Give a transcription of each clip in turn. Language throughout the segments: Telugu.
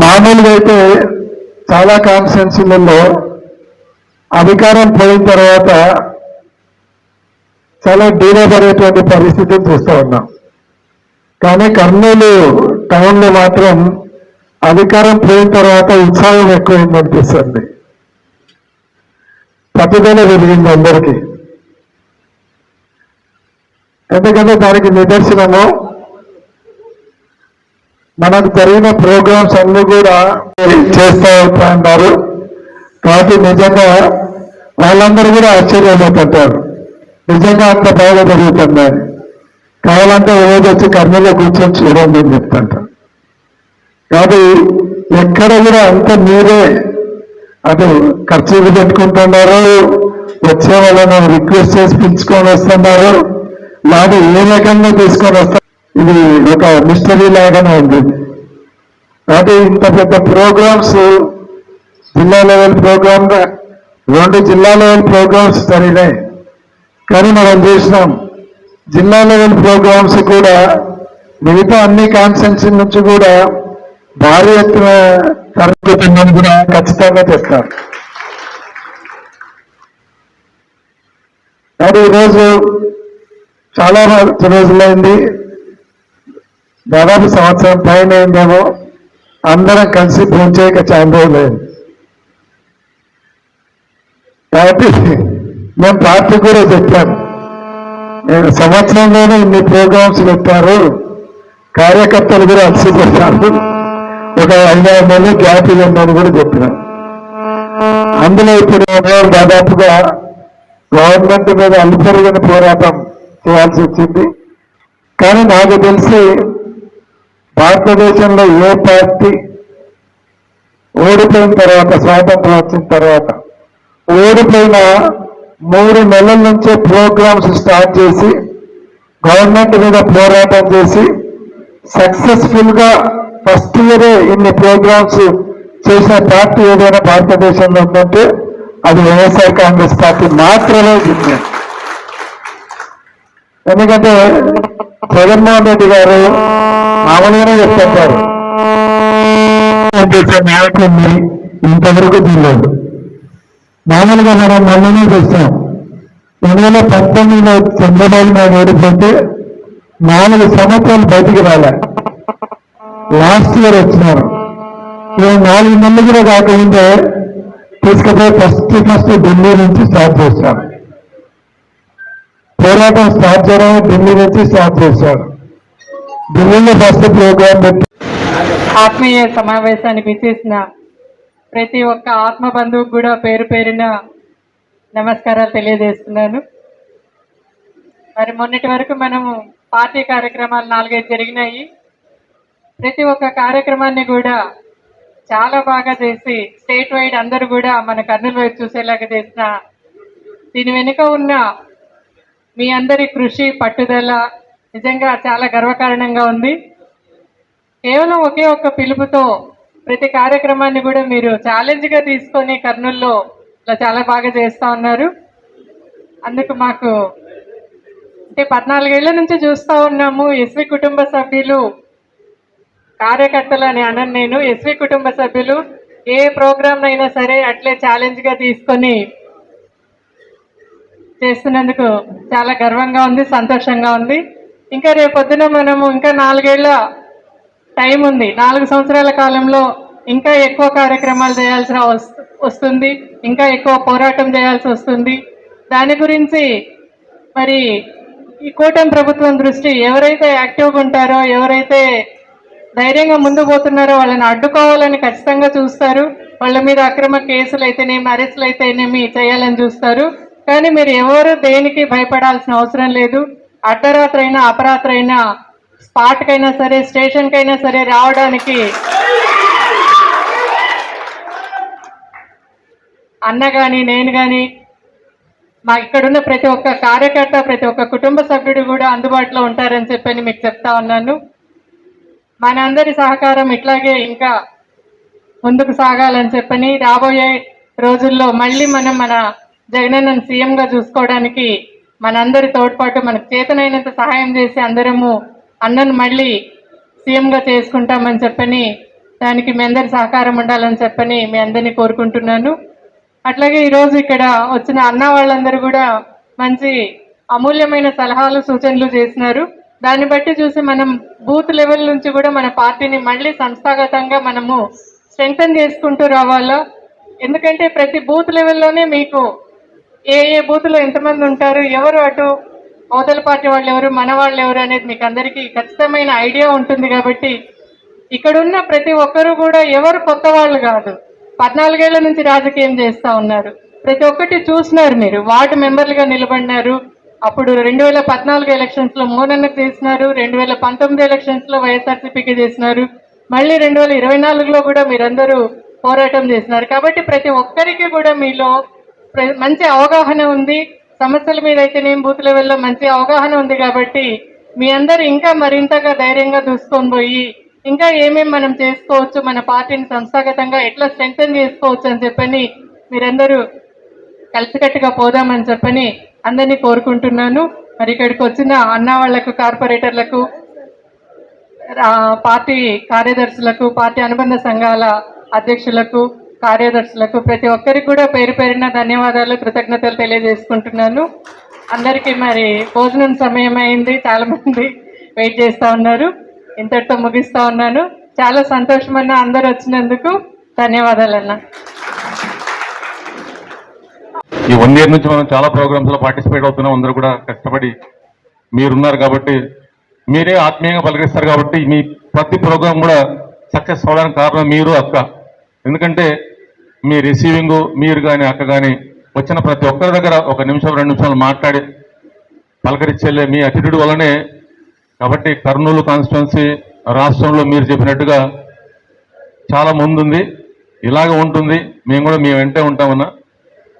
మామూలుగా అయితే చాలా కాన్స్టిట్యున్సీలలో అధికారం పోయిన తర్వాత చాలా డీలపడేటువంటి పరిస్థితిని చూస్తూ ఉన్నాం. కానీ కర్నూలు టౌన్లో మాత్రం అధికారం పోయిన తర్వాత ఉత్సాహం ఎక్కువైంది అనిపిస్తుంది. పట్టుదల పెరిగింది అందరికీ. ఎందుకంటే దానికి నిదర్శనము మనకు జరిగిన ప్రోగ్రామ్స్ అన్ని కూడా చేస్తూ ఉంటారు కాబట్టి నిజంగా వాళ్ళందరూ కూడా ఆశ్చర్యపోతుంటారు నిజంగా అంత బాగా జరుగుతుందని కావాలంటే ఓ రోజు వచ్చి కర్మలో కూర్చొని చూడండి అని చెప్తుంటారు కాబట్టి ఎక్కడ కూడా అంత మీరే అటు ఖర్చులు పెట్టుకుంటున్నారు వచ్చే వాళ్ళని రిక్వెస్ట్ చేసి పిలుచుకొని వస్తున్నారు. లేదా ఏ రకంగా తీసుకొని వస్తారు ఇది ఒక మిస్టరీ లాగానే ఉంది. కాబట్టి ఇంత పెద్ద ప్రోగ్రామ్స్ జిల్లా లెవెల్ ప్రోగ్రామ్ రెండు జిల్లా లెవెల్ ప్రోగ్రామ్స్ జరిగినాయి కానీ మనం చూసినాం జిల్లా లెవెల్ ప్రోగ్రామ్స్ కూడా మిగతా అన్ని కాన్స్టెన్సీ నుంచి కూడా భారీ ఎత్తున తరగతిని కూడా ఖచ్చితంగా తెస్తారు మరి ఈరోజు చాలా రోజులైంది. దాదాపు సంవత్సరం పైన అయిందేమో అందరం కలిసి భోంచేయక చాలా లేదు కాబట్టి మేము పార్టీ కూడా చెప్పాను నేను సంవత్సరంలోనే ఇన్ని ప్రోగ్రామ్స్ పెట్టారు. కార్యకర్తలు కూడా అలసిపోతారు ఒక ఐదారు నెలలు గ్యాప్ ఇవ్వండి అని కూడా చెప్పినాను అందులో ఇప్పుడు మేము దాదాపుగా గవర్నమెంట్ మీద అల్పరిగిన పోరాటం చేయాల్సి వచ్చింది. కానీ నాకు తెలిసి భారతదేశంలో ఏ పార్టీ ఓడిపోయిన తర్వాత స్వాతంత్రం వచ్చిన తర్వాత ఓడిపోయిన మూడు నెలల నుంచే ప్రోగ్రామ్స్ స్టార్ట్ చేసి గవర్నమెంట్ మీద పోరాటం చేసి సక్సెస్ఫుల్గా ఫస్ట్ ఇయరే ఇన్ని ప్రోగ్రామ్స్ చేసిన పార్టీ ఏదైనా భారతదేశంలో ఉందంటే అది వైఎస్ఆర్ కాంగ్రెస్ పార్టీ మాత్రమే ఉంది ఎందుకంటే జగన్మోహన్ రెడ్డి గారు మామూలుగానే చెప్తారు నాయకుడిని ఇంతవరకు తెలియదు మామూలుగా మనం మొన్ననే చూస్తాం. రెండు వేల పంతొమ్మిదిలో చంద్రబాబు నాయుడు ఓడిపోతే నాలుగు సంవత్సరాలు బయటికి రాలే. లాస్ట్ ఇయర్ వచ్చినారు. ఇక నాలుగు నెలలు కూడా కాకముందే తీసుకుపోయి ఫస్ట్ ఫస్ట్ ఢిల్లీ నుంచి స్టార్ట్ చేశారు పోరాటం స్టార్ట్ చేయడం ఢిల్లీ నుంచి స్టార్ట్ చేశాడు. ఢిల్లీలో ఫస్ట్ ప్రోగ్రామ్ పెట్టి ఆత్మీయ సమావేశానికి విచ్చేసిన ప్రతి ఒక్క ఆత్మ బంధువు కూడా పేరు పేరున నమస్కారాలు తెలియజేస్తున్నాను. మరి మొన్నటి వరకు మనము పార్టీ కార్యక్రమాలు నాలుగైదు జరిగినాయి. ప్రతి ఒక్క కార్యక్రమాన్ని కూడా చాలా బాగా చేసి స్టేట్ వైడ్ అందరూ కూడా మన కర్నూలు వైపు చూసేలాగా చేసిన దీని వెనుక ఉన్న మీ అందరి కృషి పట్టుదల నిజంగా చాలా గర్వకారణంగా ఉంది. కేవలం ఒకే ఒక్క పిలుపుతో ప్రతి కార్యక్రమాన్ని కూడా మీరు ఛాలెంజ్గా తీసుకొని కర్నూల్లో ఇలా చాలా బాగా చేస్తూ ఉన్నారు. అందుకు మాకు అంటే పద్నాలుగేళ్ళ నుంచి చూస్తూ ఉన్నాము. ఎస్వి కుటుంబ సభ్యులు కార్యకర్తలు అని అనను నేను. ఎస్వి కుటుంబ సభ్యులు ఏ ప్రోగ్రామ్ అయినా సరే అట్లే ఛాలెంజ్గా తీసుకొని చేస్తున్నందుకు చాలా గర్వంగా ఉంది సంతోషంగా ఉంది. ఇంకా రేపొద్దున మనము ఇంకా నాలుగేళ్ళ టైం ఉంది. నాలుగు సంవత్సరాల కాలంలో ఇంకా ఎక్కువ కార్యక్రమాలు చేయాల్సిన వస్- వస్తుంది. ఇంకా ఎక్కువ పోరాటం చేయాల్సి వస్తుంది. దాని గురించి మరి ఈ కూటమి ప్రభుత్వం దృష్టి ఎవరైతే యాక్టివ్గా ఉంటారో ఎవరైతే ధైర్యంగా ముందు పోతున్నారో వాళ్ళని అడ్డుకోవాలని ఖచ్చితంగా చూస్తారు. వాళ్ళ మీద అక్రమ కేసులు అయితేనేమి అరెస్టులు అయితేనేమి చేయాలని చూస్తారు. కానీ మీరు ఎవరు దేనికి భయపడాల్సిన అవసరం లేదు. అర్ధరాత్రి అయినా అపరాత్రి అయినా స్పాట్కైనా సరే స్టేషన్కైనా సరే రావడానికి అన్న కానీ నేను కానీ మా ఇక్కడున్న ప్రతి ఒక్క కార్యకర్త ప్రతి ఒక్క కుటుంబ సభ్యుడు కూడా అందుబాటులో ఉంటారని చెప్పని మీకు చెప్తా ఉన్నాను. మనందరి సహకారం ఇట్లాగే ఇంకా ముందుకు సాగాలని చెప్పని రాబోయే రోజుల్లో మళ్ళీ మనం మన జగనన్నను సీఎంగా చూసుకోవడానికి మనందరి తోడ్పాటు మనకు చేతనైనంత సహాయం చేసి అందరము అన్నను మళ్ళీ సీఎంగా చేసుకుంటామని చెప్పని దానికి మీ అందరి సహకారం ఉండాలని చెప్పని మీ అందరినీ కోరుకుంటున్నాను. అట్లాగే ఈరోజు ఇక్కడ వచ్చిన అన్న వాళ్ళందరూ కూడా మంచి అమూల్యమైన సలహాలు సూచనలు చేసినారు. దాన్ని బట్టి చూసి మనం బూత్ లెవెల్ నుంచి కూడా మన పార్టీని మళ్ళీ సంస్థాగతంగా మనము స్ట్రెంగ్తన్ చేసుకుంటూ రావాలా? ఎందుకంటే ప్రతి బూత్ లెవెల్లోనే మీకు ఏ ఏ బూత్లో ఎంతమంది ఉంటారు? ఎవరు అటు అవతల పార్టీ వాళ్ళు ఎవరు మన వాళ్ళు ఎవరు అనేది మీకు అందరికీ ఖచ్చితమైన ఐడియా ఉంటుంది కాబట్టి ఇక్కడున్న ప్రతి ఒక్కరు కూడా ఎవరు కొత్త వాళ్ళు కాదు. పద్నాలుగేళ్ళ నుంచి రాజకీయం చేస్తా ఉన్నారు. ప్రతి ఒక్కటి చూసినారు మీరు. వార్డు మెంబర్లుగా నిలబడినారు. అప్పుడు రెండు వేల పద్నాలుగు ఎలక్షన్స్లో మోనన్నకు చేసినారు. రెండు వేల పంతొమ్మిది ఎలక్షన్స్లో వైఎస్ఆర్సీపీకి చేసినారు. మళ్ళీ రెండు వేల ఇరవై నాలుగులో కూడా మీరందరూ పోరాటం చేసినారు. కాబట్టి ప్రతి ఒక్కరికి కూడా మీలో మంచి అవగాహన ఉంది. సమస్యల మీద అయితేనేం బూత్ లెవెల్లో మంచి అవగాహన ఉంది కాబట్టి మీ అందరు ఇంకా మరింతగా ధైర్యంగా దూసుకొని పోయి ఇంకా ఏమేం మనం చేసుకోవచ్చు మన పార్టీని సంస్థాగతంగా ఎట్లా స్ట్రెంగ్తన్ చేసుకోవచ్చు అని చెప్పని మీరందరూ కలిసికట్టుగా పోదామని చెప్పని అందరినీ కోరుకుంటున్నాను. మరి ఇక్కడికి వచ్చిన అన్న వాళ్ళకు కార్పొరేటర్లకు పార్టీ కార్యదర్శులకు పార్టీ అనుబంధ సంఘాల అధ్యక్షులకు కార్యదర్శులకు ప్రతి ఒక్కరికి కూడా పేరు పేరిన ధన్యవాదాలు కృతజ్ఞతలు తెలియజేసుకుంటున్నాను. అందరికీ మరి భోజనం సమయం అయింది చాలామంది వెయిట్ చేస్తూ ఉన్నారు. ఇంతటితో ముగిస్తూ ఉన్నాను. చాలా సంతోషమన్న అందరు వచ్చినందుకు ధన్యవాదాలన్నా. ఈ వన్ ఇయర్ నుంచి మనం చాలా ప్రోగ్రామ్స్లో పార్టిసిపేట్ అవుతున్నాం. అందరూ కూడా కష్టపడి మీరున్నారు కాబట్టి మీరే ఆత్మీయంగా పలకరిస్తారు కాబట్టి మీ ప్రతి ప్రోగ్రాం కూడా సక్సెస్ అవడానికి కారణం మీరు అక్క. ఎందుకంటే మీ రిసీవింగ్ మీరు కానీ అక్క కానీ వచ్చిన ప్రతి ఒక్కరి దగ్గర ఒక నిమిషం రెండు నిమిషాలు మాట్లాడి పలకరించేలే మీ అటిట్యూడ్ వల్లనే. కాబట్టి కర్నూలు కాన్స్టిట్యున్సీ రాష్ట్రంలో మీరు చెప్పినట్టుగా చాలా ముందుంది ఇలాగ ఉంటుంది. మేము కూడా మీ వెంటే ఉంటామన్నా.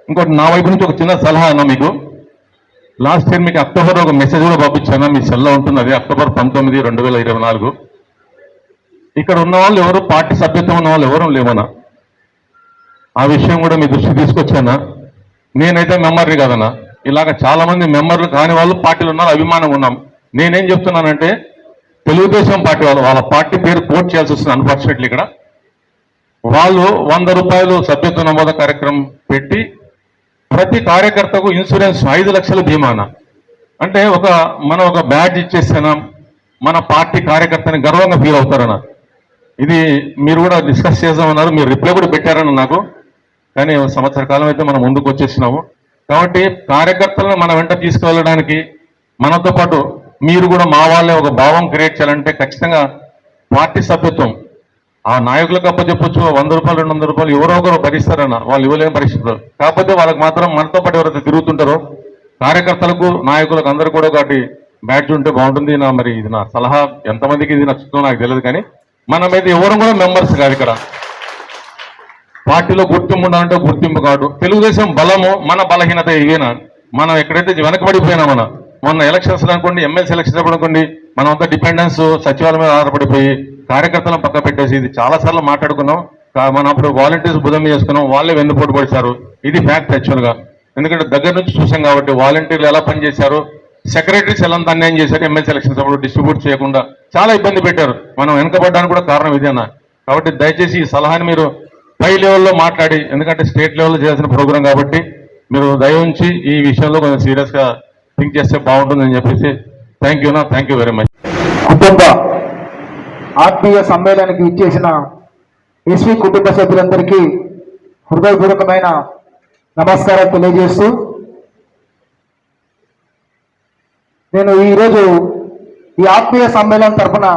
ఇంకోటి నా వైపు నుంచి ఒక చిన్న సలహా అన్న మీకు. లాస్ట్ ఇయర్ మీకు అక్టోబర్ ఒక మెసేజ్ కూడా పంపించాను? మీ సెల్లో ఉంటుంది అది అక్టోబర్ పంతొమ్మిది రెండు వేల ఇరవై నాలుగు. ఇక్కడ ఉన్న వాళ్ళు ఎవరు పార్టీ సభ్యత్వం ఉన్న వాళ్ళు ఎవరు లేవనా ఆ విషయం కూడా మీ దృష్టి తీసుకొచ్చానా? నేనైతే మెంబర్ని కదన్నా. ఇలాగ చాలామంది మెంబర్లు కాని వాళ్ళు పార్టీలు ఉన్నారు అభిమానం ఉన్నాం. నేనేం చెప్తున్నానంటే తెలుగుదేశం పార్టీ వాళ్ళు వాళ్ళ పార్టీ పేరు పోర్ట్ చేయాల్సి వస్తుంది అన్ఫార్చునేట్లీ ఇక్కడ. వాళ్ళు వంద రూపాయలు సభ్యత్వ నమోద కార్యక్రమం పెట్టి ప్రతి కార్యకర్తకు ఇన్సూరెన్స్ ఐదు లక్షల బీమాన? అంటే ఒక మనం ఒక బ్యాడ్జ్ ఇచ్చేసాం మన పార్టీ కార్యకర్తని గర్వంగా ఫీల్ అవుతారన్న ఇది మీరు కూడా డిస్కస్ చేద్దామన్నారు మీరు రిప్లై కూడా పెట్టారన్న నాకు. కానీ సంవత్సర కాలం అయితే మనం ముందుకు వచ్చేసినాము. కాబట్టి కార్యకర్తలను మన వెంట తీసుకువెళ్ళడానికి మనతో పాటు మీరు కూడా మా వాళ్ళే ఒక భావం క్రియేట్ చేయాలంటే ఖచ్చితంగా పార్టీ సభ్యత్వం ఆ నాయకులకు అప్పచెప్పొచ్చు వంద రూపాయలు రెండు వందల రూపాయలు ఎవరో ఒకరు భరిస్తారన్న వాళ్ళు ఇవ్వలేని పరిస్థితులు. కాకపోతే వాళ్ళకి మాత్రం మనతో పాటు ఎవరైతే తిరుగుతుంటారో కార్యకర్తలకు నాయకులకు అందరూ కూడా ఒకటి బ్యాడ్జ్ ఉంటే బాగుంటుంది. నా మరి ఇది నా సలహా ఎంతమందికి ఇది నచ్చుతుందో నాకు తెలియదు కానీ మనమైతే ఎవరు కూడా మెంబర్స్ కాదు ఇక్కడ. పార్టీలో గుర్తింపు ఉండాలంటే గుర్తింపు కాదు తెలుగుదేశం బలము మన బలహీనత ఇవేనా మనం ఎక్కడైతే వెనకబడిపోయినా మనం. మొన్న ఎలక్షన్స్ అనుకోండి ఎమ్మెల్సీ ఎలక్షన్స్ అప్పుడు అనుకోండి మనం అంతా డిపెండెన్స్ సచివాలయం మీద ఆధారపడిపోయి కార్యకర్తలను పక్క పెట్టేసి ఇది చాలా సార్లు మాట్లాడుకున్నాం. కా- మనం అప్పుడు వాలంటీర్స్ బుధం చేసుకున్నాం వాళ్ళే వెన్నుపోటు పడిచారు ఇది ఫ్యాక్ట్ యాక్చువల్గా. ఎందుకంటే దగ్గర నుంచి చూసాం కాబట్టి వాలంటీర్లు ఎలా పనిచేశారు సెక్రటరీస్ ఎలా అన్యాయం చేశారు ఎమ్మెల్సీ ఎలక్షన్స్ అప్పుడు డిస్ట్రిబ్యూట్ చేయకుండా చాలా ఇబ్బంది పెట్టారు. మనం వెనకబడడానికి కూడా కారణం ఇదేనా? కాబట్టి దయచేసి ఈ సలహాని మీరు పై లెవెల్లో మాట్లాడి ఎందుకంటే స్టేట్ లెవెల్లో చేయాల్సిన ప్రోగ్రాం కాబట్టి మీరు దయ ఉంచి ఈ విషయంలో కొంచెం సీరియస్గా థింక్ చేస్తే బాగుంటుందని చెప్పేసి థ్యాంక్ యూ నా థ్యాంక్ యూ వెరీ మచ్ కుటుంబ ఆత్మీయ సమ్మేళనానికి ఇచ్చేసిన ఎస్వి కుటుంబ సభ్యులందరికీ హృదయపూర్వకమైన నమస్కారం తెలియజేస్తూ నేను ఈరోజు ఈ ఆత్మీయ సమ్మేళనం తరఫున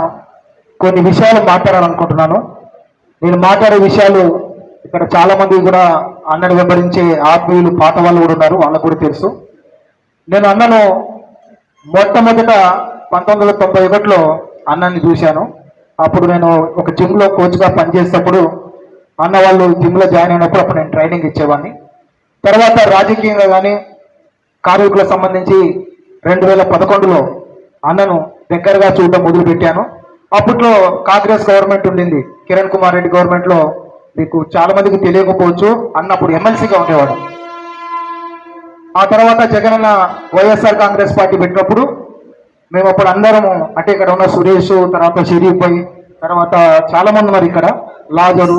కొన్ని విషయాలు మాట్లాడాలనుకుంటున్నాను. నేను మాట్లాడే విషయాలు ఇక్కడ చాలా మంది కూడా అన్నను వెంబడించే ఆత్మీయులు పాత వాళ్ళు కూడా ఉన్నారు వాళ్ళకు కూడా తెలుసు. నేను అన్నను మొట్టమొదట పంతొమ్మిది వందల తొంభై ఒకటిలో అన్నని చూశాను. అప్పుడు నేను ఒక జిమ్లో కోచ్గా పనిచేసేటప్పుడు అన్న వాళ్ళు జిమ్లో జాయిన్ అయినప్పుడు అప్పుడు నేను ట్రైనింగ్ ఇచ్చేవాడిని. తర్వాత రాజకీయంగా కానీ కార్మికులకు సంబంధించి రెండు వేల పదకొండులో అన్నను దగ్గరగా చూడడం మొదలుపెట్టాను. అప్పట్లో కాంగ్రెస్ గవర్నమెంట్ ఉండింది. కిరణ్ కుమార్ రెడ్డి గవర్నమెంట్లో మీకు చాలా మందికి తెలియకపోవచ్చు. అన్నప్పుడు ఎమ్మెల్సీగా ఉండేవాడు. ఆ తర్వాత జగనన్న వైఎస్ఆర్ కాంగ్రెస్ పార్టీ పెట్టినప్పుడు మేము అప్పుడు అందరము అంటే ఇక్కడ ఉన్న సురేష్ తర్వాత షరీఫ్ భాయ్ తర్వాత చాలా మంది ఉన్నారు ఇక్కడ. లాజరు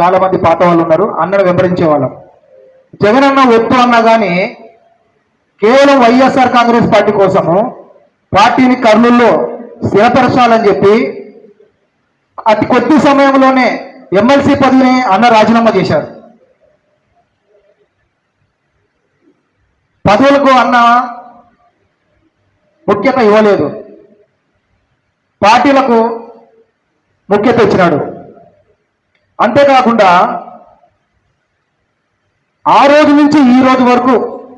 చాలా మంది పాత వాళ్ళు ఉన్నారు. అన్నను వెంబడించే వాళ్ళం జగన్ అన్న వద్దు అన్నా కానీ కేవలం వైఎస్ఆర్ కాంగ్రెస్ పార్టీ కోసము పార్టీని కర్నూల్లో స్థిరపరచాలని చెప్పి అతి కొద్ది సమయంలోనే ఎమ్మెల్సీ పదవిని అన్న రాజీనామా చేశారు. పదవులకు అన్న ముఖ్యత ఇవ్వలేదు. పార్టీలకు ముఖ్యత ఇచ్చినాడు. అంతేకాకుండా ఆ రోజు నుంచి ఈ రోజు వరకు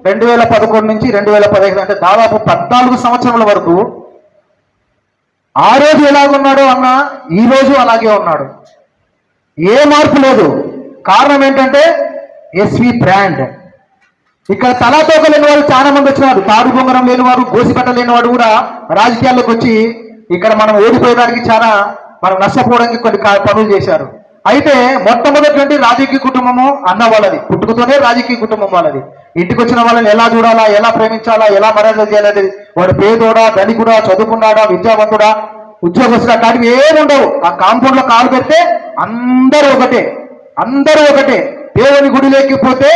రెండు వేల పదకొండు నుంచి రెండు వేల పదిహేను అంటే దాదాపు పద్నాలుగు సంవత్సరముల వరకు ఆ రోజు ఎలాగున్నాడో అన్న ఈ రోజు అలాగే ఉన్నాడు. ఏ మార్పు లేదు. కారణం ఏంటంటే ఎస్వి బ్రాండ్. ఇక్కడ తలాతోక లేని వారు చాలా మంది వచ్చినారు. తాడు బొంగరం లేని వారు గోసిపట్ట లేనివాడు కూడా రాజకీయాల్లోకి వచ్చి ఇక్కడ మనం ఓడిపోయడానికి చాలా మనం నష్టపోవడానికి కొన్ని పనులు చేశారు. అయితే మొట్టమొదటి రాజకీయ కుటుంబము అన్న వాళ్ళది. పుట్టుకతోనే రాజకీయ కుటుంబం వాళ్ళది. ఇంటికి వచ్చిన వాళ్ళని ఎలా చూడాలా ఎలా ప్రేమించాలా ఎలా మర్యాద చేయాలనేది వాడు పేదోడా ధనికుడా చదువుకున్నాడా విద్యావంతుడా ఉద్యోగస్తులు అట్లాంటివి ఏముండవు. ఆ కాంపౌండ్లో కాలు పెడితే అందరూ ఒకటే. అందరూ ఒకటే. దేవుని గుడి లేకపోతే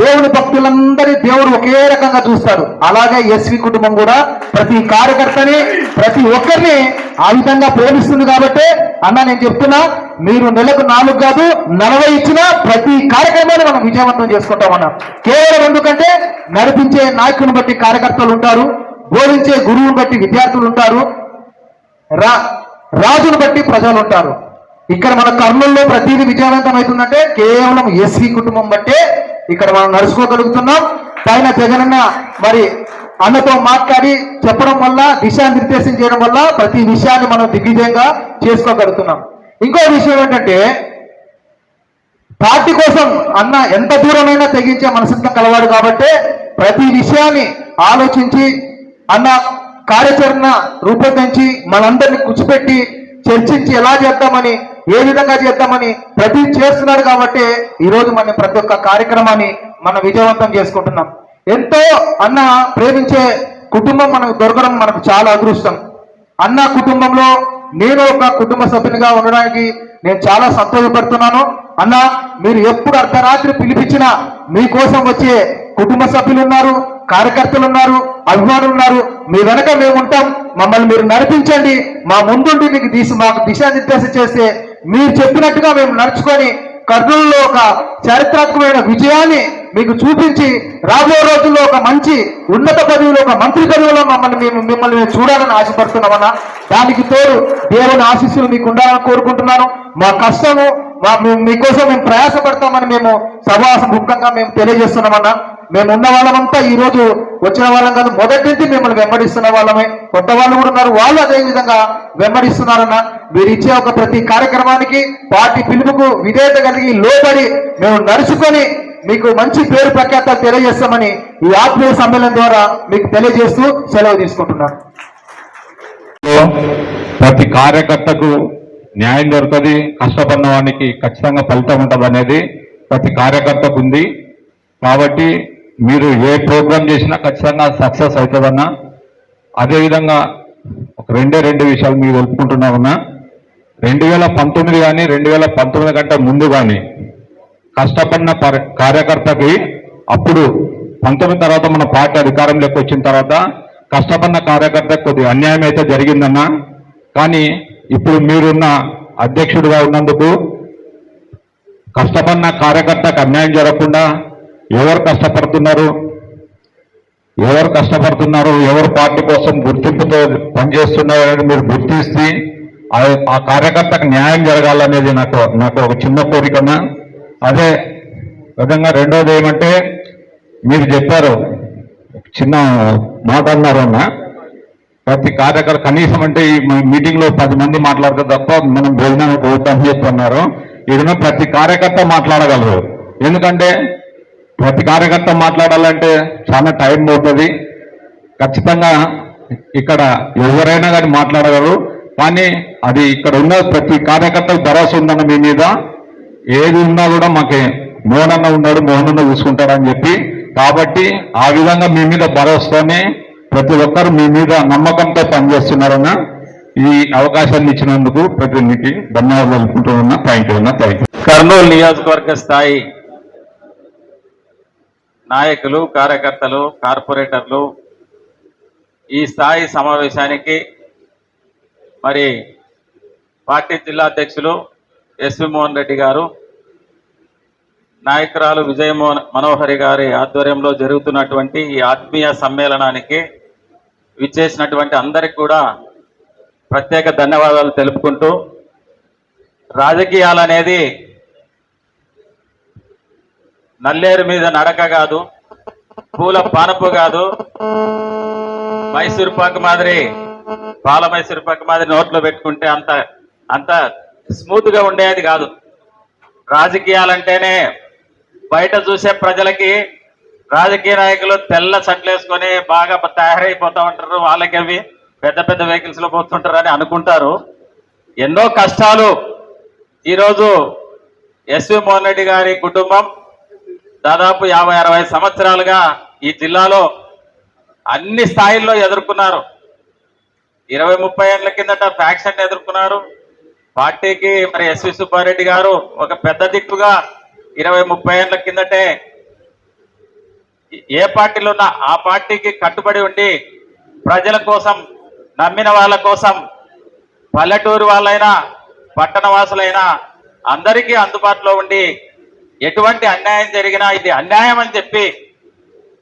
దేవుని భక్తులందరి దేవుడు ఒకే రకంగా చూస్తాడు. అలాగే ఎస్వి కుటుంబం కూడా ప్రతి కార్యకర్తని ప్రతి ఒక్కరిని ఆ విధంగా ప్రేమిస్తుంది కాబట్టి అన్న నేను చెప్తున్నా మీరు నెలకు నాలుగు కాదు నలభై ఇచ్చిన ప్రతి కార్యక్రమాన్ని మనం విజయవంతం చేసుకుంటామన్నా కేవలం ఎందుకంటే నడిపించే నాయకుని బట్టి కార్యకర్తలు ఉంటారు బోధించే గురువుని బట్టి విద్యార్థులు ఉంటారు రా రాజును బట్టి ప్రజలు ఉంటారు. ఇక్కడ మన కర్నూలులో ప్రతిదీ విజయవంతం అవుతుందంటే కేవలం ఎస్వి కుటుంబం బట్టే ఇక్కడ మనం నడుచుకోగలుగుతున్నాం. పైన జగనన్న మరి అన్నతో మాట్లాడి చెప్పడం వల్ల దిశానిర్దేశం చేయడం వల్ల ప్రతి విషయాన్ని మనం దిగ్విజయంగా చేసుకోగలుగుతున్నాం. ఇంకో విషయం ఏంటంటే పార్టీ కోసం అన్న ఎంత దూరమైనా తెగించే మనసుతో కలవాడు కాబట్టి ప్రతి విషయాన్ని ఆలోచించి అన్న కార్యాచరణ రూపొందించి మనందరినీ కూర్చిపెట్టి చర్చించి ఎలా చేద్దామని ఏ విధంగా చేద్దామని ప్రతి చేస్తున్నాడు కాబట్టి ఈరోజు మనం ప్రతి ఒక్క కార్యక్రమాన్ని మనం విజయవంతం చేసుకుంటున్నాం. ఎంతో అన్న ప్రేమించే కుటుంబం మనకు దొరకడం మనకు చాలా అదృష్టం. అన్న కుటుంబంలో నేను ఒక కుటుంబ సభ్యునిగా ఉండడానికి నేను చాలా సంతోషపడుతున్నాను. అన్న మీరు ఎప్పుడు అర్ధరాత్రి పిలిపించినా మీకోసం వచ్చే కుటుంబ సభ్యులు ఉన్నారు కార్యకర్తలు ఉన్నారు అభిమానులు ఉన్నారు. మీ వెనక మేము ఉంటాం. మమ్మల్ని మీరు నడిపించండి. మా ముందుండి మీకు దిశ మాకు దిశానిర్దేశం చేస్తే మీరు చెప్పినట్టుగా మేము నడుచుకొని కర్నూలులో ఒక చారిత్రాత్మకమైన విజయాన్ని మీకు చూపించి రాబోయే రోజుల్లో ఒక మంచి ఉన్నత పదవిలో ఒక మంత్రి పదవిలో మమ్మల్ని మేము మిమ్మల్ని మేము చూడాలని ఆశపడుతున్నామన్నా. దానికి తోడు దేవుని ఆశీస్సులు మీకు ఉండాలని కోరుకుంటున్నాను. మా కష్టము మా మేము మీకోసం మేము ప్రయాసపడతామని మేము సభాసం ముఖ్యంగా మేము తెలియజేస్తున్నామన్నా. మేము ఉన్న వాళ్ళమంతా ఈ రోజు వచ్చిన వాళ్ళం కాదు మొదటి నుంచి మిమ్మల్ని వెంబడిస్తున్న వాళ్ళమే. కొత్త వాళ్ళు కూడా ఉన్నారు వాళ్ళు అదే విధంగా వెంబడిస్తున్నారన్న మీరు ఇచ్చే ఒక ప్రతి కార్యక్రమానికి పార్టీ పిలుపుకు విధేయత కలిగి లోబడి మేము నడుచుకొని మీకు మంచి పేరు ప్రఖ్యాతలు తెలియజేస్తామని ఈ ఆత్మీయ సమ్మేళనం ద్వారా మీకు తెలియజేస్తూ సెలవు తీసుకుంటున్నాను. ప్రతి కార్యకర్తకు న్యాయం దొరుకుతుంది కష్టపడిన వానికి ఖచ్చితంగా ఫలితం ఉంటుంది అనేది ప్రతి కార్యకర్తకు ఉంది. కాబట్టి మీరు ఏ ప్రోగ్రాం చేసినా ఖచ్చితంగా సక్సెస్ అవుతుందన్నా. అదేవిధంగా ఒక రెండే రెండు విషయాలు మీరు తెలుపుకుంటున్నామన్నా రెండు వేల పంతొమ్మిది కానీ రెండు వేల పంతొమ్మిది కంటే ముందు కానీ కష్టపడిన కార్యకర్తకి అప్పుడు పంతొమ్మిది తర్వాత మన పార్టీ అధికారంలోకి వచ్చిన తర్వాత కష్టపడిన కార్యకర్తకు కొద్దిగా అన్యాయం అయితే జరిగిందన్నా. కానీ ఇప్పుడు మీరున్న అధ్యక్షుడిగా ఉన్నందుకు కష్టపడిన కార్యకర్తకు అన్యాయం జరగకుండా ఎవరు కష్టపడుతున్నారు? ఎవరు కష్టపడుతున్నారు? ఎవరు పార్టీ కోసం గుర్తింపుతో పనిచేస్తున్నారు మీరు గుర్తిస్తే ఆ- ఆ కార్యకర్తకు న్యాయం జరగాలనేది నాకు నాకు ఒక చిన్న కోరికన్నా అదే విధంగా రెండోది ఏమంటే మీరు చెప్పారు చిన్న మాట అన్నారు అన్న. ప్రతి కార్యకర్త కనీసం అంటే ఈ మీటింగ్లో పది మంది మాట్లాడితే తప్ప మనం భోజనానికి పోతామని చెప్తున్నారు ఈయన ప్రతి కార్యకర్త మాట్లాడగలరు. ఎందుకంటే ప్రతి కార్యకర్త మాట్లాడాలంటే చాలా టైం పోతుంది. ఖచ్చితంగా ఇక్కడ ఎవరైనా కానీ మాట్లాడగలరు. కానీ అది ఇక్కడ ఉన్న ప్రతి కార్యకర్తకు భరోసా ఉందన్న మీ మీద. ఏది ఉన్నా కూడా మాకే మోహనన్న ఉన్నాడు మోహనన్న చూసుకుంటాడని చెప్పి. కాబట్టి ఆ విధంగా మీ మీద భరోసానే ప్రతి ఒక్కరు మీ మీద నమ్మకంతో పనిచేస్తున్నారన్న ఈ అవకాశాన్ని ఇచ్చినందుకు ప్రతినిధికి ధన్యవాదాలు అనుకుంటున్నా. ఉన్నా థ్యాంక్ యూ అన్న. థ్యాంక్ యూ కర్నూలు నియోజకవర్గ స్థాయి నాయకులు కార్యకర్తలు కార్పొరేటర్లు ఈ స్థాయి సమావేశానికి మరి పార్టీ జిల్లా అధ్యక్షులు ఎస్వి మోహన్ రెడ్డి గారు నాయకురాలు విజయమోహన్ మనోహరి గారి ఆధ్వర్యంలో జరుగుతున్నటువంటి ఈ ఆత్మీయ సమ్మేళనానికి విచ్చేసినటువంటి అందరికి కూడా ప్రత్యేక ధన్యవాదాలు తెలుపుకుంటూ రాజకీయాలనేది నల్లేరు మీద నడక కాదు పూల పానపు కాదు. మైసూర్ పాక్ మాదిరి పాల మైసూర్ పాక్ మాదిరి నోట్లో పెట్టుకుంటే అంత అంత స్మూత్గా ఉండేది కాదు. రాజకీయాలంటేనే బయట చూసే ప్రజలకి రాజకీయ నాయకులు తెల్ల చట్లు వేసుకొని బాగా తయారైపోతా ఉంటారు. వాళ్ళకి అవి పెద్ద పెద్ద వెహికల్స్లో పోతుంటారు అని అనుకుంటారు. ఎన్నో కష్టాలు. ఈరోజు ఎస్వి మోహన్ రెడ్డి గారి కుటుంబం దాదాపు యాభై అరవై సంవత్సరాలుగా ఈ జిల్లాలో అన్ని స్థాయిల్లో ఎదుర్కొన్నారు. ఇరవై ముప్పై ఏళ్ళ కిందట ఫ్యాక్షన్ ఎదుర్కొన్నారు. పార్టీకి మరి ఎస్వి సుబ్బారెడ్డి గారు ఒక పెద్ద దిక్కుగా ఇరవై ముప్పై ఏళ్ళ కిందటే ఏ పార్టీలో ఉన్నా ఆ పార్టీకి కట్టుబడి ఉండి ప్రజల కోసం నమ్మిన వాళ్ళ కోసం పల్లెటూరు వాళ్ళైనా పట్టణ వాసులైనా అందరికీ అందుబాటులో ఉండి ఎటువంటి అన్యాయం జరిగినా ఇది అన్యాయం అని చెప్పి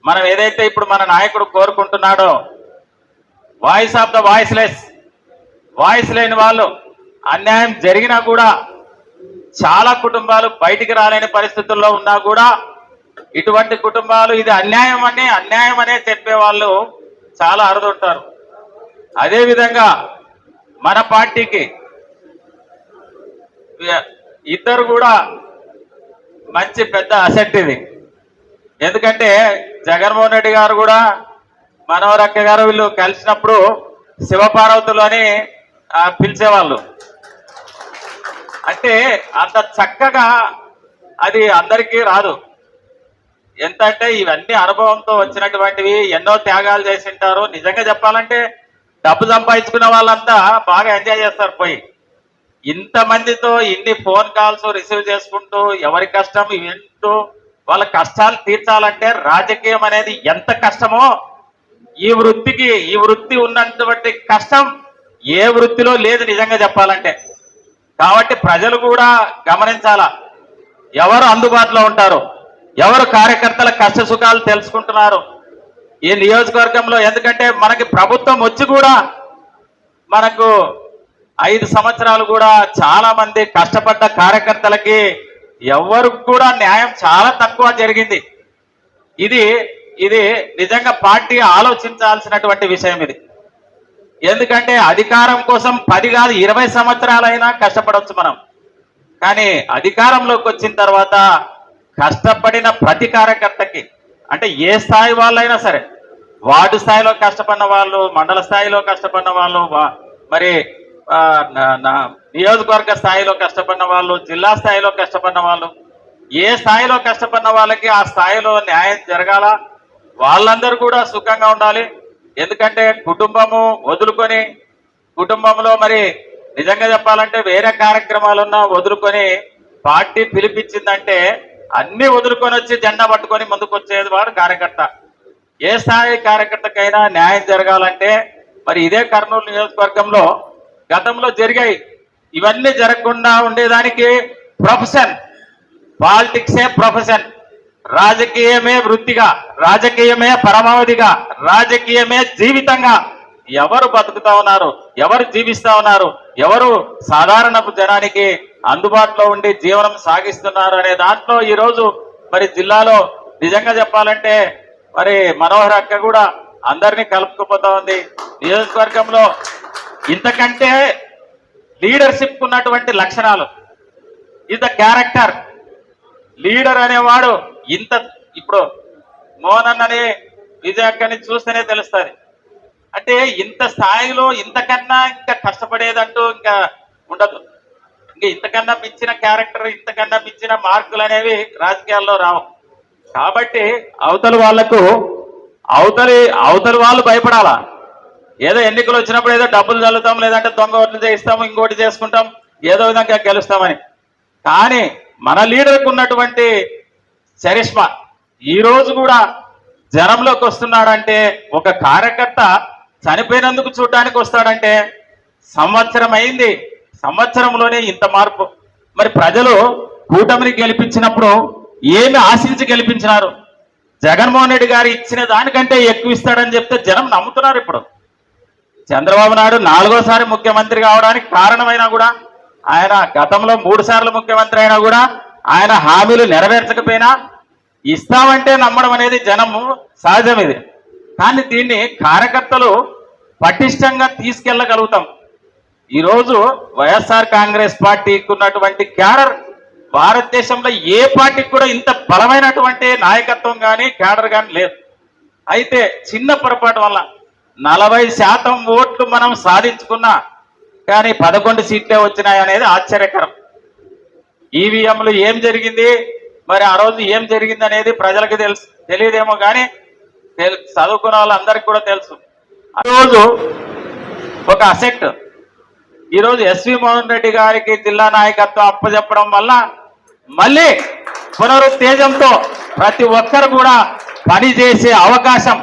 మనం ఏదైతే ఇప్పుడు మన నాయకుడు కోరుకుంటున్నాడో voice of the voiceless voice లేని వాళ్ళు అన్యాయం జరిగినా కూడా చాలా కుటుంబాలు బయటికి రాలేని పరిస్థితుల్లో ఉన్నా కూడా ఇటువంటి కుటుంబాలు ఇది అన్యాయం అని అన్యాయం అనే చెప్పే వాళ్ళు చాలా అరుదుంటారు. అదేవిధంగా మన పార్టీకి ఇద్దరు కూడా మంచి పెద్ద అసెట్ ఇది. ఎందుకంటే జగన్మోహన్ రెడ్డి గారు కూడా మనోరక్క గారు వీళ్ళు కలిసినప్పుడు శివపార్వతులు అని పిలిచేవాళ్ళు. అంటే అంత చక్కగా అది అందరికీ రాదు. ఎంత అంటే ఇవన్నీ అనుభవంతో వచ్చినటువంటివి ఎన్నో త్యాగాలు చేసి ఉంటారు. నిజంగా చెప్పాలంటే డబ్బు సంపాదించుకున్న వాళ్ళంతా బాగా ఎంజాయ్ చేస్తారు పోయి. ఇంతమందితో ఇన్ని ఫోన్ కాల్స్ రిసీవ్ చేసుకుంటూ ఎవరి కష్టం వింటూ వాళ్ళ కష్టాలు తీర్చాలంటే రాజకీయం అనేది ఎంత కష్టమో ఈ వృత్తికి ఈ వృత్తి ఉన్నటువంటి కష్టం ఏ వృత్తిలో లేదు నిజంగా చెప్పాలంటే. కాబట్టి ప్రజలు కూడా గమనించాలా ఎవరు అందుబాటులో ఉంటారు ఎవరు కార్యకర్తల కష్ట సుఖాలు తెలుసుకుంటున్నారు. ఈ నియోజకవర్గంలో ఎందుకంటే మనకి ప్రభుత్వం వచ్చి కూడా మనకు ఐదు సంవత్సరాలు కూడా చాలా మంది కష్టపడ్డ కార్యకర్తలకి ఎవరికి కూడా న్యాయం చాలా తక్కువ జరిగింది. ఇది ఇది నిజంగా పార్టీ ఆలోచించాల్సినటువంటి విషయం ఇది. ఎందుకంటే అధికారం కోసం పది కాదు ఇరవై సంవత్సరాలైనా కష్టపడవచ్చు మనం. కానీ అధికారంలోకి వచ్చిన తర్వాత కష్టపడిన ప్రతి కార్యకర్తకి అంటే ఏ స్థాయి వాళ్ళైనా సరే వార్డు స్థాయిలో కష్టపడిన వాళ్ళు మండల స్థాయిలో కష్టపడిన వాళ్ళు వా- మరి నియోజకవర్గ స్థాయిలో కష్టపడిన వాళ్ళు జిల్లా స్థాయిలో కష్టపడిన వాళ్ళు ఏ స్థాయిలో కష్టపడిన వాళ్ళకి ఆ స్థాయిలో న్యాయం జరగాల? వాళ్ళందరూ కూడా సుఖంగా ఉండాలి. ఎందుకంటే కుటుంబము వదులుకొని కుటుంబంలో మరి నిజంగా చెప్పాలంటే వేరే కార్యక్రమాలున్నా వదులుకొని పార్టీ పిలిపించిందంటే అన్ని వదులుకొని వచ్చి జెండా పట్టుకొని ముందుకు వచ్చేది వాడు కార్యకర్త. ఏ స్థాయి కార్యకర్తకైనా న్యాయం జరగాలంటే మరి ఇదే కర్నూలు నియోజకవర్గంలో గతంలో జరిగాయి. ఇవన్నీ జరగకుండా ఉండేదానికి ప్రొఫెషన్. పాలిటిక్సే ప్రొఫెషన్. రాజకీయమే వృత్తిగా రాజకీయమే పరమావధిగా రాజకీయమే జీవితంగా. ఎవరు బతుకుతా ఉన్నారు? ఎవరు జీవిస్తా ఉన్నారు? ఎవరు సాధారణ జనానికి అందుబాటులో ఉండి జీవనం సాగిస్తున్నారు అనే దాంట్లో ఈ రోజు మరి జిల్లాలో నిజంగా చెప్పాలంటే మరి మనోహర్ అక్క కూడా అందరినీ కలుపుకుపోతా ఉంది. నియోజకవర్గంలో ఇంతకంటే లీడర్షిప్ ఉన్నటువంటి లక్షణాలు. ఇస్ ద క్యారెక్టర్ లీడర్ అనేవాడు ఇంత ఇప్పుడు మోహన్ అన్నని విజయక్కని చూస్తేనే తెలుస్తుంది. అంటే ఇంత స్థాయిలో ఇంతకన్నా ఇంకా కష్టపడేదంటూ ఇంకా ఉండదు. ఇంకా ఇంతకన్నా మించిన క్యారెక్టర్ ఇంతకన్నా మించిన మార్కులు అనేవి రాజకీయాల్లో రావు. కాబట్టి అవతల వాళ్ళకు అవతలి అవతలి వాళ్ళు భయపడాలా? ఏదో ఎన్నికలు వచ్చినప్పుడు ఏదో డబ్బులు చల్లుతాం లేదంటే దొంగ ఓట్లు చేయిస్తాం ఇంకోటి చేసుకుంటాం ఏదో విధంగా గెలుస్తామని. కానీ మన లీడర్కు ఉన్నటువంటి చరిష్మా ఈరోజు కూడా జనంలోకి వస్తున్నాడంటే ఒక కార్యకర్త చనిపోయినందుకు చూడడానికి వస్తాడంటే సంవత్సరం అయింది. సంవత్సరంలోనే ఇంత మార్పు. మరి ప్రజలు కూటమిని గెలిపించినప్పుడు ఏమి ఆశించి గెలిపించినారు? జగన్మోహన్ రెడ్డి గారు ఇచ్చిన దానికంటే ఎక్కువ ఇస్తాడని చెప్తే జనం నమ్ముతున్నారు ఇప్పుడు. చంద్రబాబు నాయుడు నాలుగోసారి ముఖ్యమంత్రి కావడానికి కారణమైనా కూడా ఆయన గతంలో మూడు సార్లు ముఖ్యమంత్రి అయినా కూడా ఆయన హామీలు నెరవేర్చకపోయినా ఇస్తామంటే నమ్మడం అనేది జనము సహజం ఇది కానీ దీన్ని కార్యకర్తలు పటిష్టంగా తీసుకెళ్ళగలుగుతాం. ఈరోజు వైఎస్ఆర్ కాంగ్రెస్ పార్టీకి ఉన్నటువంటి క్యాడర్ భారతదేశంలో ఏ పార్టీకి కూడా ఇంత బలమైనటువంటి నాయకత్వం కానీ క్యాడర్ కానీ లేదు. అయితే చిన్న పొరపాటు వల్ల నలభై శాతం ఓట్లు మనం సాధించుకున్నా కానీ పదకొండు సీట్లే వచ్చినాయి అనేది ఆశ్చర్యకరం. ఈవీఎంలు ఏం జరిగింది? మరి ఆ రోజు ఏం జరిగింది అనేది ప్రజలకు తెలుసు తెలియదేమో కానీ తెలు చదువుకున్న వాళ్ళందరికీ కూడా తెలుసు. ఆ రోజు ఒక అసెట్. ఈరోజు ఎస్వి మోహన్ రెడ్డి గారికి జిల్లా నాయకత్వం అప్పచెప్పడం వల్ల మళ్ళీ పునరుత్తేజంతో ప్రతి ఒక్కరు కూడా పని చేసే అవకాశం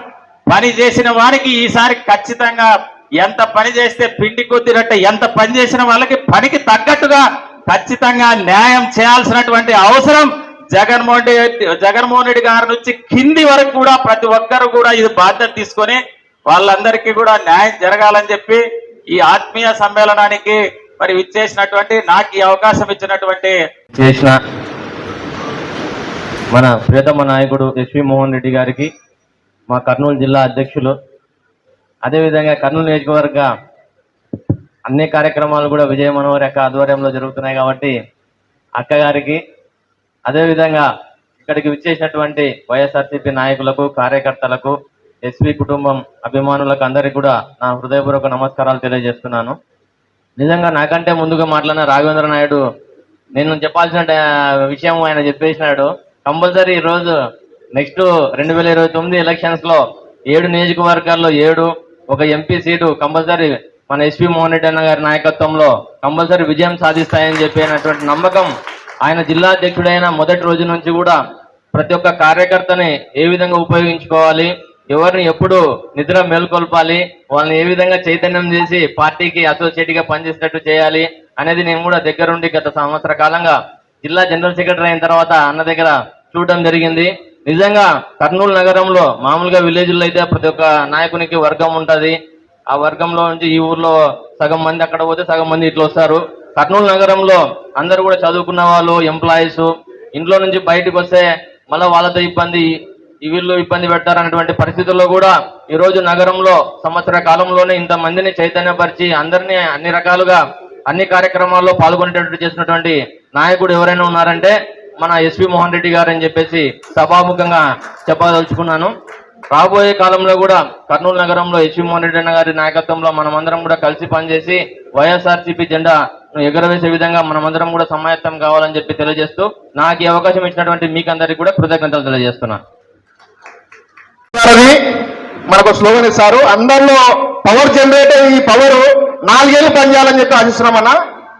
పని చేసిన వారికి ఈసారి ఖచ్చితంగా ఎంత పని చేస్తే పిండి కొద్దినట్టు ఎంత పని చేసిన వాళ్ళకి పనికి తగ్గట్టుగా ఖచ్చితంగా న్యాయం చేయాల్సినటువంటి అవసరం జగన్మోహన్ రెడ్డి జగన్మోహన్ రెడ్డి గారి నుంచి కింది వరకు కూడా ప్రతి ఒక్కరు కూడా ఇది బాధ్యత తీసుకొని వాళ్ళందరికీ కూడా న్యాయం జరగాలని చెప్పి ఈ ఆత్మీయ సమ్మేళనానికి మరి విచ్చేసినటువంటి నాకు ఈ అవకాశం ఇచ్చినటువంటి చేసిన మన ప్రియతమ నాయకుడు ఎస్వి మోహన్ రెడ్డి గారికి మా కర్నూలు జిల్లా అధ్యక్షులు. అదేవిధంగా కర్నూలు నియోజకవర్గ అన్ని కార్యక్రమాలు కూడా విజయ మనోహర్ యొక్క ఆధ్వర్యంలో జరుగుతున్నాయి కాబట్టి అక్కగారికి అదేవిధంగా ఇక్కడికి విచ్చేసినటువంటి వైఎస్ఆర్సీపీ నాయకులకు కార్యకర్తలకు ఎస్పీ కుటుంబం అభిమానులకు అందరికీ కూడా నా హృదయపూర్వక నమస్కారాలు తెలియజేస్తున్నాను. నిజంగా నాకంటే ముందుగా మాట్లాడిన రాఘవేంద్ర నాయుడు నేను చెప్పాల్సిన విషయం ఆయన చెప్పేసినాడు. కంపల్సరీ ఈరోజు రోజు నెక్స్ట్ రెండు వేల ఇరవై తొమ్మిది ఎలక్షన్స్లో ఏడు నియోజకవర్గాల్లో ఏడు ఒక ఎంపీ సీటు కంపల్సరీ మన ఎస్పీ మోహన్ రెడ్డి అన్న గారి నాయకత్వంలో కంపల్సరీ విజయం సాధిస్తాయని చెప్పినటువంటి నమ్మకం ఆయన జిల్లా అధ్యక్షుడైన మొదటి రోజు నుంచి కూడా ప్రతి ఒక్క కార్యకర్తని ఏ విధంగా ఉపయోగించుకోవాలి ఎవరిని ఎప్పుడు నిద్ర మేల్కొల్పాలి వాళ్ళని ఏ విధంగా చైతన్యం చేసి పార్టీకి అసోసియేట్గా పనిచేసేటట్టు చేయాలి అనేది నేను కూడా దగ్గరుండి గత సంవత్సర కాలంగా జిల్లా జనరల్ సెక్రటరీ అయిన తర్వాత అన్న దగ్గర చూడడం జరిగింది. నిజంగా కర్నూలు నగరంలో మామూలుగా విలేజ్లో అయితే ప్రతి ఒక్క నాయకునికి వర్గం ఉంటుంది. ఆ వర్గంలో నుంచి ఈ ఊర్లో సగం మంది అక్కడ పోతే సగం మంది ఇట్లా వస్తారు. కర్నూలు నగరంలో అందరూ కూడా చదువుకున్న వాళ్ళు ఎంప్లాయీస్ ఇంట్లో నుంచి బయటకు వస్తే మళ్ళీ వాళ్ళతో ఇబ్బంది వీళ్ళు ఇబ్బంది పెడతారన్నటువంటి పరిస్థితుల్లో కూడా ఈరోజు నగరంలో సంవత్సర కాలంలోనే ఇంతమందిని చైతన్యపరిచి అందరినీ అన్ని రకాలుగా అన్ని కార్యక్రమాల్లో పాల్గొనేటట్టు చేసినటువంటి నాయకుడు ఎవరైనా ఉన్నారంటే మన ఎస్వి మోహన్ రెడ్డి గారు అని చెప్పేసి సభాముఖంగా చెప్పదలుచుకున్నాను. రాబోయే కాలంలో కూడా కర్నూలు నగరంలో ఎస్వి మోహన్ రెడ్డి అన్న గారి నాయకత్వంలో మనమందరం కూడా కలిసి పనిచేసి వైఎస్ఆర్సీపీ జెండా ఎగరవేసే విధంగా మనమందరం కూడా సమాయత్తం కావాలని చెప్పి తెలియజేస్తూ నాకు ఈ అవకాశం ఇచ్చినటువంటి మీకందరికీ కూడా కృతజ్ఞతలు తెలియజేస్తున్నాను మనకు స్లోగన్ ఇస్తారు. అందరిలో పవర్ జనరేట్ ఈ పవర్ నాలుగేళ్ళు పనిచేయాలని చెప్పి ఆశిస్తున్నామన్నా.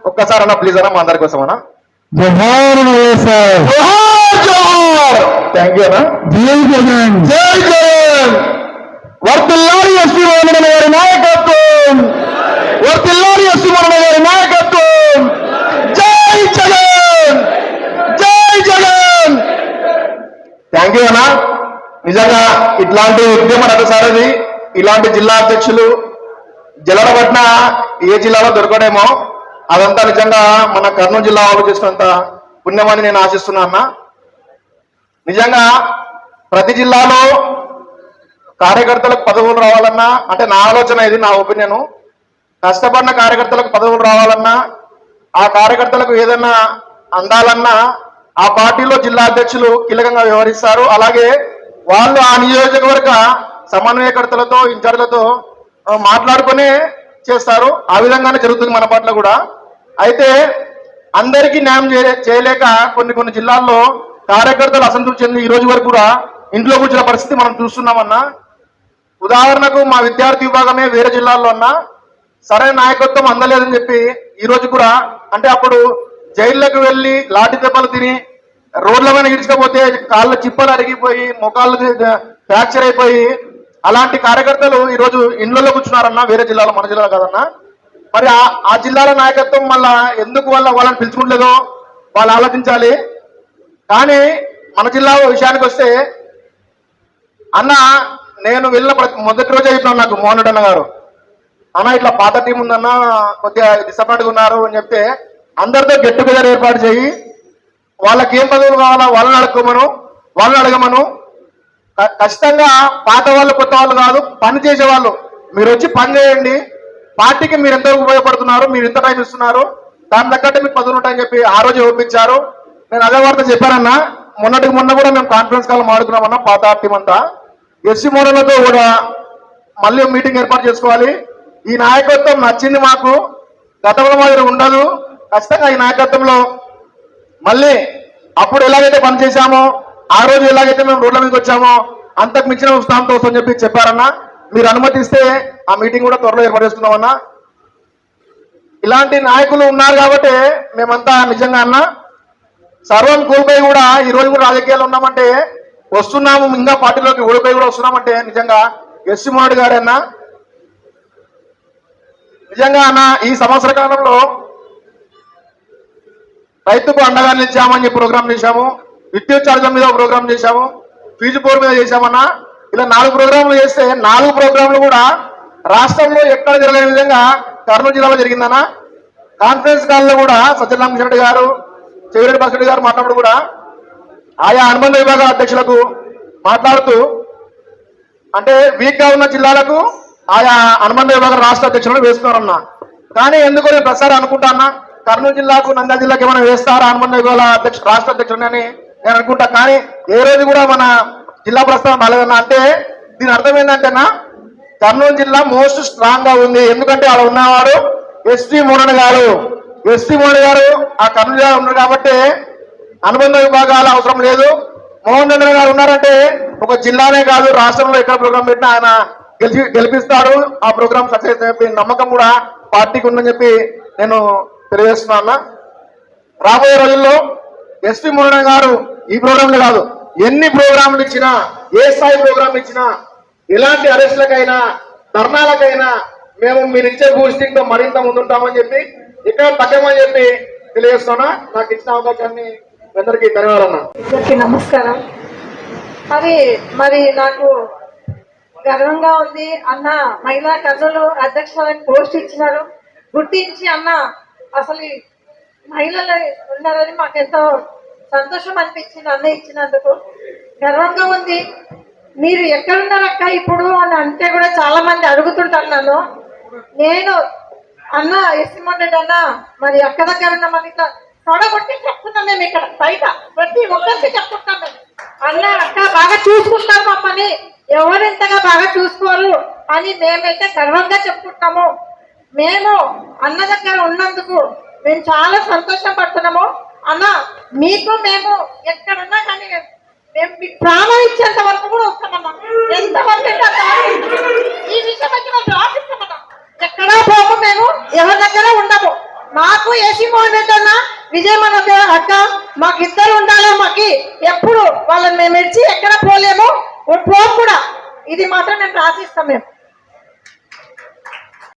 ఒక్కసారి అన్న ప్లీజ్ అన్న మా అందరి కోసం జోహార్ వైఎస్ఆర్ థ్యాంక్ యూ జై జగన్. జై జగన్. వర్తిల్లారి ఎస్పీ మోహన్ గారి నాయకత్వం. వర్తిల్లారి ఎస్పీ మోహన్ గారి నాయకత్వం. జై జగన్. జై జగన్. థ్యాంక్ యూ అన్న. నిజంగా ఇట్లాంటి ఉద్యమ రథసారథి ఇలాంటి జిల్లా అధ్యక్షులు జలడబట్టిన ఏ జిల్లాలో దొరకడేమో అదంతా నిజంగా మన కర్నూలు జిల్లా వాళ్ళు చేసినంత పుణ్యమని నేను ఆశిస్తున్నా అన్న. నిజంగా ప్రతి జిల్లాలో కార్యకర్తలకు పదవులు రావాలన్నా అంటే నా ఆలోచన ఇది నా ఒపీనియను. కష్టపడిన కార్యకర్తలకు పదవులు రావాలన్నా ఆ కార్యకర్తలకు ఏదైనా అందాలన్నా ఆ పార్టీలో జిల్లా అధ్యక్షులు కీలకంగా వ్యవహరిస్తారు. అలాగే వాళ్ళు ఆ నియోజకవర్గ సమన్వయకర్తలతో ఇన్ఛార్జ్లతో మాట్లాడుకునే చేస్తారు ఆ విధంగానే జరుగుతుంది మన పట్ల కూడా. అయితే అందరికీ న్యాయం చేయ- చేయలేక కొన్ని కొన్ని జిల్లాల్లో కార్యకర్తలు అసంతృప్తి చెంది ఈ రోజు వరకు కూడా ఇంట్లో కూర్చున్న పరిస్థితి మనం చూస్తున్నామన్నా. ఉదాహరణకు మా విద్యార్థి విభాగమే వేరే జిల్లాల్లో అన్నా సరైన నాయకత్వం అందలేదని చెప్పి ఈ రోజు కూడా అంటే అప్పుడు జైళ్ళకు వెళ్ళి లాఠీ దెబ్బలు తిని రోడ్ల మీద ఇడిచకపోతే కాళ్ళ చిప్పలు అరిగిపోయి ముఖాలు ఫ్రాక్చర్ అయిపోయి అలాంటి కార్యకర్తలు ఈరోజు ఇండ్లలో కూర్చున్నారన్నా వేరే జిల్లాలో మన జిల్లాలో కాదన్నా. మరి ఆ- ఆ జిల్లాల నాయకత్వం మళ్ళా ఎందుకు వాళ్ళ వాళ్ళని పిలుచుకుంటలేదో వాళ్ళు ఆలోచించాలి. కానీ మన జిల్లా విషయానికి వస్తే అన్న నేను వెళ్ళిన ప్రతి- మొదటి రోజే చెప్పినాను నాకు మోహన్ రెడ్డి అన్న గారు. అన్న ఇట్లా పాత టీం ఉందన్న కొద్దిగా డిసప్పాయింట్గా ఉన్నారు అని చెప్తే అందరితో గెట్ టుగెదర్ ఏర్పాటు చేయి. వాళ్ళకి ఏం పదవులు కావాలో వాళ్ళని అడుక్కోమను వాళ్ళని అడగమను. ఖచ్చితంగా పాత వాళ్ళు కొత్త వాళ్ళు కాదు పని చేసే వాళ్ళు. మీరు వచ్చి పని చేయండి. పార్టీకి మీరు ఎంత ఉపయోగపడుతున్నారు మీరు ఎంత టైం ఇస్తున్నారు దాని తగ్గట్టు మీకు పదవులు ఉంటాయని చెప్పి ఆ రోజు ఒప్పించారు. నేను అదే వార్త చెప్పానన్నా మొన్నటికి మొన్న కూడా మేము కాన్ఫరెన్స్ కాల్ మాడుకున్నామన్నా పాత టీం అంతా ఎస్సీ మోడళ్ళతో కూడా మళ్ళీ మీటింగ్ ఏర్పాటు చేసుకోవాలి. ఈ నాయకత్వం నచ్చింది మాకు. గతంలో మాదిరి ఉండదు. ఖచ్చితంగా ఈ నాయకత్వంలో మళ్ళీ అప్పుడు ఎలాగైతే పనిచేశామో ఆ రోజు ఎలాగైతే మేము రోడ్ల మీదకి వచ్చామో అంతకు మించిన ఉత్సాహంతో వస్తుందని చెప్పి చెప్పారన్నా మీరు అనుమతిస్తే ఆ మీటింగ్ కూడా త్వరలో ఏర్పాటు చేస్తున్నామన్నా ఇలాంటి నాయకులు ఉన్నారు కాబట్టి మేమంతా నిజంగా అన్న సర్వం కోల్పోయి కూడా ఈ రోజు కూడా రాజకీయాలు ఉన్నామంటే వస్తున్నాము ఇంకా పార్టీలోకి ఓడిపోయి కూడా వస్తున్నామంటే నిజంగా ఎస్సీ మోహన్ గారు అన్న. నిజంగా అన్న ఈ సంవత్సర కాలంలో రైతుకు అండగా నిలిచామని చెప్పి ప్రోగ్రామ్ చేశాము. విద్యుత్ ఛార్జీల మీద ప్రోగ్రామ్ చేశాము ఫీజు పోర్ మీద చేశామన్నా ఇలా నాలుగు ప్రోగ్రాంలు చేస్తే నాలుగు ప్రోగ్రాంలు కూడా రాష్ట్రంలో ఎక్కడ జరగని విధంగా కర్నూలు జిల్లాలో జరిగిందన్నా. కాన్ఫరెన్స్ కాల్లో కూడా సత్యనారాయణ రెడ్డి గారు చెవిరెడ్డి బసరెడ్డి గారు మాట్లాడు కూడా ఆయా అనుబంధ విభాగ అధ్యక్షులకు మాట్లాడుతూ అంటే వీక్గా ఉన్న జిల్లాలకు ఆయా అనుబంధ విభాగ రాష్ట్ర అధ్యక్షులను వేస్తున్నారన్నా. కానీ ఎందుకో నేను ప్రసారం అన్నా కర్నూలు జిల్లాకు నంద్యాల జిల్లాకు ఏమైనా వేస్తారా అనుబంధ విభాగాల అధ్యక్ష రాష్ట్ర అధ్యక్షులని నేను అనుకుంటా కానీ ఏ రోజు కూడా మన జిల్లా ప్రస్థానం బాలేదన్న. అంటే దీని అర్థం ఏంటంటేనా కర్నూలు జిల్లా మోస్ట్ స్ట్రాంగ్గా ఉంది. ఎందుకంటే అలా ఉన్నవారు ఎస్టీ మోడన్ గారు. ఎస్టీ మోడన్ గారు ఆ కర్నూలు జిల్లా ఉన్నారు కాబట్టి అనుబంధ విభాగాల అవసరం లేదు. మోహన్ రెడ్డి గారు ఉన్నారంటే ఒక జిల్లానే కాదు రాష్ట్రంలో ఎక్కడ ప్రోగ్రామ్ పెట్టినా ఆయన గెలిచి గెలిపిస్తాడు. ఆ ప్రోగ్రామ్ సక్సెస్ చెప్పి నమ్మకం కూడా పార్టీకి ఉందని చెప్పి నేను తెలియజేస్తున్నా రాబోయే రోజుల్లో ఎస్పీ మురణ గారు ఈ ప్రోగ్రాంలు కాదు. ఎన్ని ప్రోగ్రాంలు ఇచ్చినా ఏ స్థాయి ప్రోగ్రాం ఇచ్చినా ఎలాంటి అరెస్టులకైనా ధర్నాలకైనా మేము మీరు ఇచ్చే బూస్టింగ్తో మరింత ముందుంటామని చెప్పి ఇక్కడ తగ్గమని చెప్పి తెలియజేస్తున్నా. నాకు ఇచ్చిన అవకాశాన్ని అందరికీ ధన్యవాదాలు అందరికీ నమస్కారం. మరి మరి నాకు గర్వంగా ఉంది అన్న మహిళా కర్నూలు అధ్యక్షురాలకు పోస్ట్ ఇచ్చినారు. గుర్తించి అన్న అసలు మహిళలు ఉన్నారని మాకెంతో సంతోషం అనిపించింది అన్న ఇచ్చినందుకు. గర్వంగా ఉంది. మీరు ఎక్కడున్నారక్క ఇప్పుడు అని అంటే కూడా చాలా మంది అడుగుతుంటారు నన్ను. నేను అన్న ఎస్సిమోడెడ్ అన్న మరి అక్క దగ్గర ఉన్నామని ఇట్లా తొడగొట్టి చెప్తున్నాం మేము ఇక్కడ బయట. ప్రతి ఒక్కరికి చెప్పుకుంటాం మేము అన్న అక్క బాగా చూసుకుంటారు మా పని ఇంతగా బాగా చూసుకోరు అని మేమైతే గర్వంగా చెప్పుకుంటాము మేము అన్న దగ్గర ఉన్నందుకు మేము చాలా సంతోషం పడుతున్నాము అన్న మీకు మేము ఎక్కడున్నా కానీ మేము మీకు ప్రాణం ఇచ్చేంత వరకు కూడా వస్తామన్నా. ఎంత వరకు. ఈ విషయం వచ్చి మేము రాసిస్తామన్నా. ఎక్కడా పోము మేము ఎవరి దగ్గర ఉండము. మాకు ఏసీ మోహన్ రెడ్డి అన్న విజయమన్న అక్క మాకు ఇద్దరు ఉండాలి మాకి. ఎప్పుడు వాళ్ళని మేము ఇచ్చి ఎక్కడ పోలేము పోము కూడా. ఇది మాత్రం మేము రాసిస్తాం మేము.